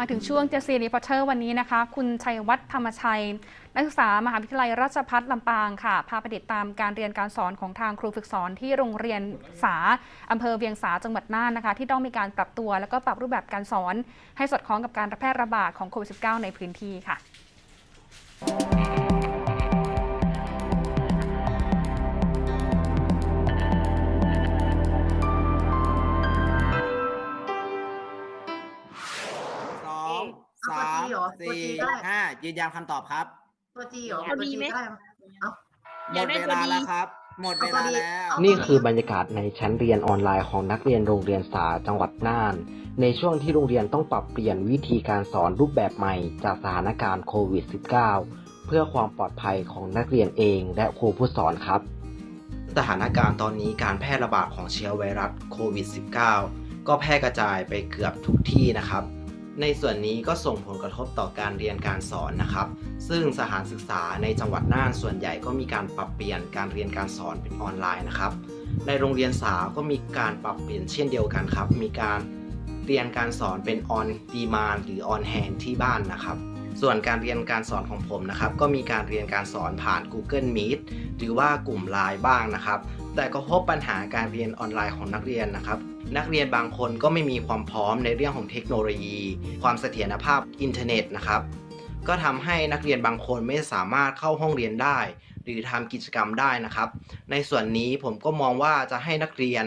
มาถึงช่วงเจซีรีพอร์เตอร์วันนี้นะคะ คุณชัยวัฒน์ธรรมชัย นักศึกษามหาวิทยาลัยราชพัฒลำปางค่ะ พาไปติดตามการเรียนการสอนของทางครูฝึกสอนที่โรงเรียนสาอำเภอเวียงสาจังหวัดน่านนะคะ ที่ต้องมีการปรับตัว แล้วก็ปรับรูปแบบการสอน ให้สอดคล้องกับการแพร่ระบาดของโควิด -19 ในพื้นที่ค่ะ ตัวสี่ G เหรอตัว G ได้ห้ายืนยันคำตอบครับ ตัวจีเหรอตัวตัว D จีไหมได้ไหมเอ้าหมอยากดได้เวตัวลา D แล้วครับ หมดเวเอาตัวลา D แล้วเอานี่คือบรรยากาศในชั้นเรียนออนไลน์ของนักเรียนโรงเรียนสาจังหวัดน่าน ในช่วงที่โรงเรียนต้องปรับเปลี่ยนวิธีการสอนรูปแบบใหม่จากสถานการณ์โควิด -19 เพื่อความปลอดภัยของนักเรียนเองและครูผู้สอนครับ สถานการณ์ตอนนี้การแพร่ระบาดของเชื้อไวรัสโควิด -19 ก็แพร่กระจายไปเกือบทุกที่นะครับ ในส่วนนี้ก็ส่งผลกระทบต่อการเรียนการสอนนะครับ ซึ่งสถานศึกษาในจังหวัดน่านส่วนใหญ่ก็มีการปรับเปลี่ยนการเรียนการสอนเป็นออนไลน์นะครับ ในโรงเรียนสาก็มีการปรับเปลี่ยนเช่นเดียวกันครับ มีการเรียนการสอนเป็นออนดีมานหรือออนแฮนที่บ้านนะครับ ส่วนการเรียนการสอนของผมนะครับ ก็มีการเรียนการสอนผ่าน Google Meet หรือว่ากลุ่มไลน์บ้างนะครับ แต่ก็พบปัญหาการเรียนออนไลน์ของนักเรียนนะครับ นักเรียนบางคนก็ไม่มีความพร้อมในเรื่องของเทคโนโลยี ความเสถียรภาพอินเทอร์เน็ตนะครับ ก็ทำให้นักเรียนบางคนไม่สามารถเข้าห้องเรียนได้ หรือทำกิจกรรมได้นะครับ ในส่วนนี้ผมก็มองว่าจะให้นักเรียน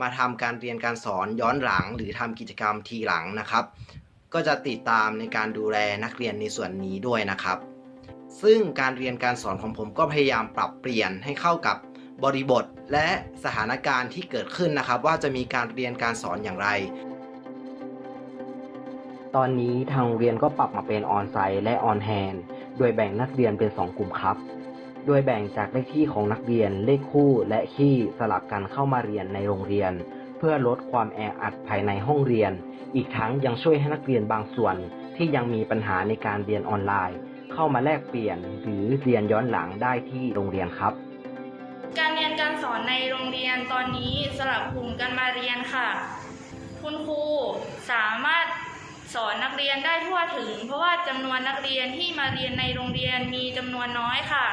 มาทำการเรียนการสอนย้อนหลัง หรือทำกิจกรรมทีหลังนะครับ ก็จะติดตามในการดูแลนักเรียนในส่วนนี้ด้วยนะครับ ซึ่งการเรียนการสอนของผมก็พยายามปรับเปลี่ยนให้เข้ากับ บริบทและสถานการณ์ที่เกิดขึ้นนะครับ ว่าจะมีการเรียนการสอนอย่างไร ตอนนี้ทางโรงเรียนก็ปรับมาเป็นออนไซต์และออนแฮนโดยแบ่งนักเรียนเป็น 2 กลุ่มครับ โดยแบ่งจากเลขที่ของนักเรียนเลขคู่และคี่สลับกันเข้ามาเรียนในโรงเรียน เพื่อลดความแออัดภายในห้องเรียน อีกทั้งยังช่วยให้นักเรียนบางส่วน ที่ยังมีปัญหาในการเรียนออนไลน์ เข้ามาแลกเปลี่ยนหรือเรียนย้อนหลังได้ที่โรงเรียนครับ การเรียนการสอนในโรงเรียนตอนนี้สลับกลุ่มกันมาเรียนค่ะ คุณครูสามารถสอนนักเรียนได้ทั่วถึง เพราะว่าจำนวนนักเรียนที่มาเรียนในโรงเรียนมีจำนวนน้อยค่ะ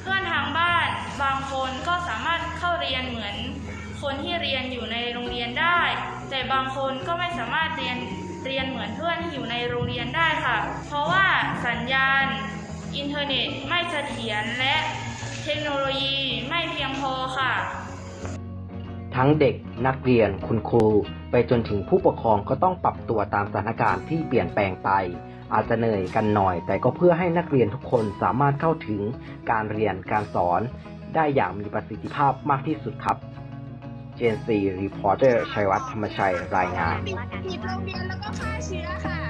เพื่อนทางบ้านบางคนก็สามารถเข้าเรียนเหมือน คนที่เรียนอยู่ในโรงเรียนได้ แต่บางคนก็ไม่สามารถเรียนเรียนเหมือนเพื่อนที่อยู่ในโรงเรียนได้ค่ะ เพราะว่าสัญญาณ อินเทอร์เน็ตไม่เสถียรและ เทคโนโลยีไม่เพียงพอค่ะ ทั้งเด็กนักเรียนคุณครู ไปจนถึงผู้ปกครองก็ต้องปรับตัวตามสถานการณ์ที่เปลี่ยนแปลงไป อาจจะเหนื่อยกันหน่อย แต่ก็เพื่อให้นักเรียนทุกคนสามารถเข้าถึงการเรียนการสอน ได้อย่างมีประสิทธิภาพมากที่สุดครับเจนซีรีพอร์เตอร์ชัยวัฒน์ธรรมชัยรายงานปิดปิดโรงเรียนแล้วก็ฆ่าเชื้อค่ะ